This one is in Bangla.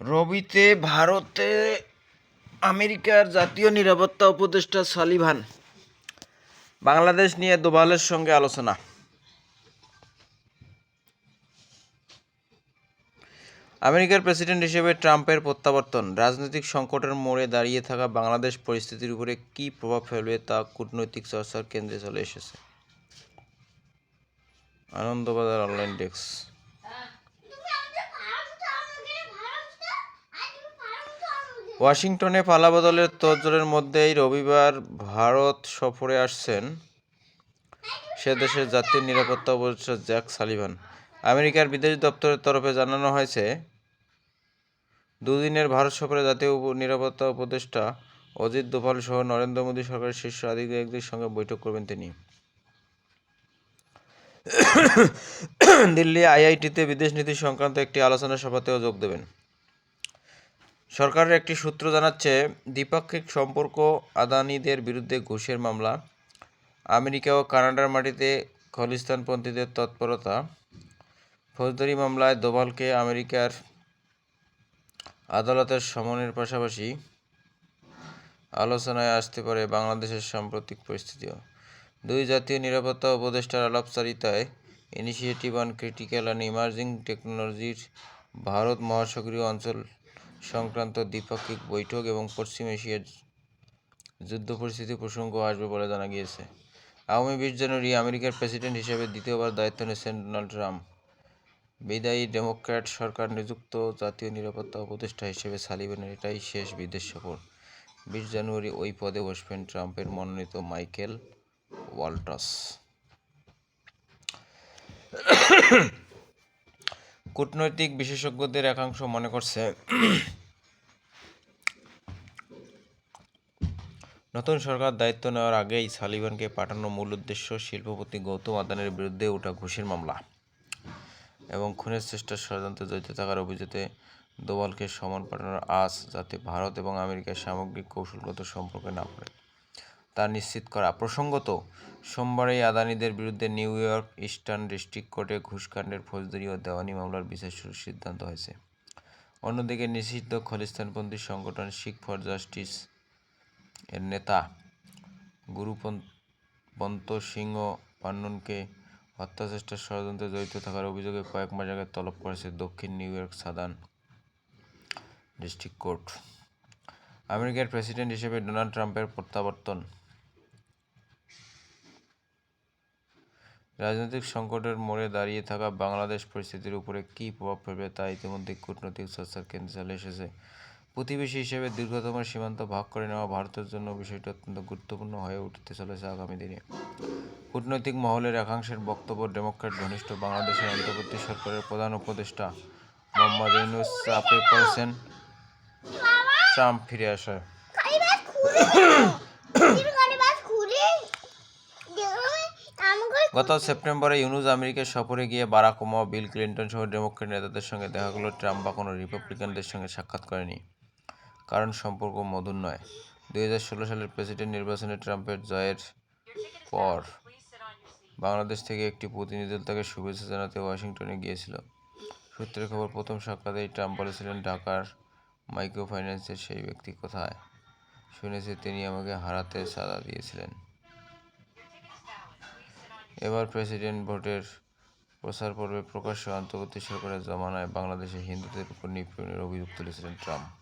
রবিতে ভারতে আমেরিকার জাতীয় নিরাপত্তা উপদেষ্টা সালিভান। বাংলাদেশ নিয়ে দোভালের সঙ্গে আলোচনা। আমেরিকার প্রেসিডেন্ট হিসেবে ট্রাম্পের প্রত্যাবর্তন। রাজনৈতিক সংকটের মোড়ে দাঁড়িয়ে থাকা বাংলাদেশ পরিস্থিতির উপরে কী প্রভাব ফেলবে তা কূটনৈতিক চর্চার কেন্দ্রে চলে এসেছে। Anandabazar online desk. ওয়াশিংটনে পালাবদলের তোড়জোড়ের মধ্যেই রবিবার ভারত সফরে আসছেন সে দেশের জাতীয় নিরাপত্তা উপদেষ্টা জ্যাক সালিভান। আমেরিকার বিদেশ দপ্তরের তরফে জানানো হয়েছে, দুদিনের ভারত সফরে জাতীয় নিরাপত্তা উপদেষ্টা অজিত দোভাল সহ নরেন্দ্র মোদী সরকারের শীর্ষ আধিকারিকদের সঙ্গে বৈঠক করবেন তিনি। দিল্লি আইআইটিতে বিদেশ নীতি সংক্রান্ত একটি আলোচনা সভাতেও যোগ দেবেন। সরকারের একটি সূত্র জানাচ্ছে, দ্বিপাক্ষিক সম্পর্ক আদানিদের বিরুদ্ধে ঘুষের মামলা, আমেরিকা ও কানাডার মাটিতে খলিস্তানপন্থীদের তৎপরতা, ফৌজদারি মামলায় দোভালকে আমেরিকার আদালতের সমনের পাশাপাশি আলোচনায় আসতে পারে বাংলাদেশের সাম্প্রতিক পরিস্থিতিও। দুই জাতীয় নিরাপত্তা উপদেষ্টার আলাপচারিতায় initiative on critical and emerging টেকনোলজির ভারত মহাসাগরীয় অঞ্চল সংক্রান্ত দ্বিপাক্ষিক বৈঠক এবং পশ্চিম এশিয়ার যুদ্ধ পরিস্থিতি প্রসঙ্গ আসবে বলে জানা গিয়েছে। আগামী বিশ জানুয়ারি আমেরিকার প্রেসিডেন্ট হিসেবে দ্বিতীয়বার দায়িত্ব নিচ্ছেন ডোনাল্ড ট্রাম্প। বিদায়ী ডেমোক্র্যাট সরকার নিযুক্ত জাতীয় নিরাপত্তা উপদেষ্টা হিসেবে সালিভানের এটাই শেষ বিদেশ সফর। বিশ জানুয়ারি ওই পদে বসবেন ট্রাম্পের মনোনীত মাইকেল ওয়াল্টস। কূটনৈতিক বিশেষজ্ঞদের একাংশ মনে করছে নতুন সরকার দায়িত্ব নেওয়ার আগেই সালিভানকে পাঠানো মূল উদ্দেশ্য শিল্পপতি গৌতম আদানের বিরুদ্ধে ওঠা ঘুষের মামলা। এবং খুনের চেষ্টার ষড়যন্ত্রে জড়িত থাকার অভিযোগে দোবালকে সমন পাঠানোর আজ যাতে ভারত এবং আমেরিকার সামগ্রিক কৌশলগত সম্পর্কে না পড়ে। তা নিশ্চিত করা। প্রসঙ্গত সোমবার এই আদানিদের বিরুদ্ধে নিউ ইয়র্ক ইস্টার্ন ডিস্ট্রিক্ট কোর্টে ঘুষকাণ্ডের ফৌজদারি ও দেওয়ানি মামলার শুরুর সিদ্ধান্ত হয়েছে। অন্যদিকে নিষিদ্ধ খলিস্তানপন্থী সংগঠন শিখ ফর জাস্টিস এর নেতা গুরুপন্ত সিংহ পান্ননকে হত্যাচেষ্টার ষড়যন্ত্রে জড়িত থাকার অভিযোগে কয়েক মাস আগে তলব করেছে দক্ষিণ New York Southern District court. আমেরিকার প্রেসিডেন্ট হিসেবে ডোনাল্ড ট্রাম্পের প্রত্যাবর্তন। রাজনৈতিক সংকটের মোড়ে দাঁড়িয়ে থাকা বাংলাদেশ পরিস্থিতির উপরে কী প্রভাব ফেলবে তা ইতিমধ্যে কূটনৈতিক চর্চার কেন্দ্রে চলে এসেছে। প্রতিবেশী হিসেবে দীর্ঘতম সীমান্ত ভাগ করে নেওয়া ভারতের জন্য বিষয়টি অত্যন্ত গুরুত্বপূর্ণ হয়ে উঠতে চলেছে আগামী দিনে। কূটনৈতিক মহলের একাংশের বক্তব্য ডেমোক্র্যাট ঘনিষ্ঠ বাংলাদেশের অন্তর্বর্তী সরকারের প্রধান উপদেষ্টা মোহাম্মদ ইউনুস চাপে পড়েছেন। ট্রাম্প ফিরে আসায় গত সেপ্টেম্বরে ইউনুস আমেরিকার সফরে গিয়ে বারাক বিল ক্লিন্টন সহ ডেমোক্রেট নেতাদের সঙ্গে দেখা করলেও ট্রাম্প বা কোনো রিপাবলিকানদের সঙ্গে সাক্ষাৎ করেনি। কারণ সম্পর্ক মধুর নয়। দুই সালের প্রেসিডেন্ট নির্বাচনে ট্রাম্পের জয়ের পর বাংলাদেশ থেকে একটি প্রতিনিধি দল তাকে শুভেচ্ছা জানাতে ওয়াশিংটনে গিয়েছিল। সূত্রের খবর, প্রথম সাক্ষাতেই ট্রাম্প বলেছিলেন, ঢাকার মাইক্রো ফাইন্যান্সের সেই ব্যক্তি কোথায়? শুনেছি তিনি আমাকে হারাতে সাদা দিয়েছিলেন। এবার প্রেসিডেন্ট ভোটের প্রচার পর্বে প্রকাশ্যে অন্তর্বর্তী সরকারের জমানায় বাংলাদেশে হিন্দুদের উপর নিপীড়নের অভিযোগ তুলেছিলেন ট্রাম্প।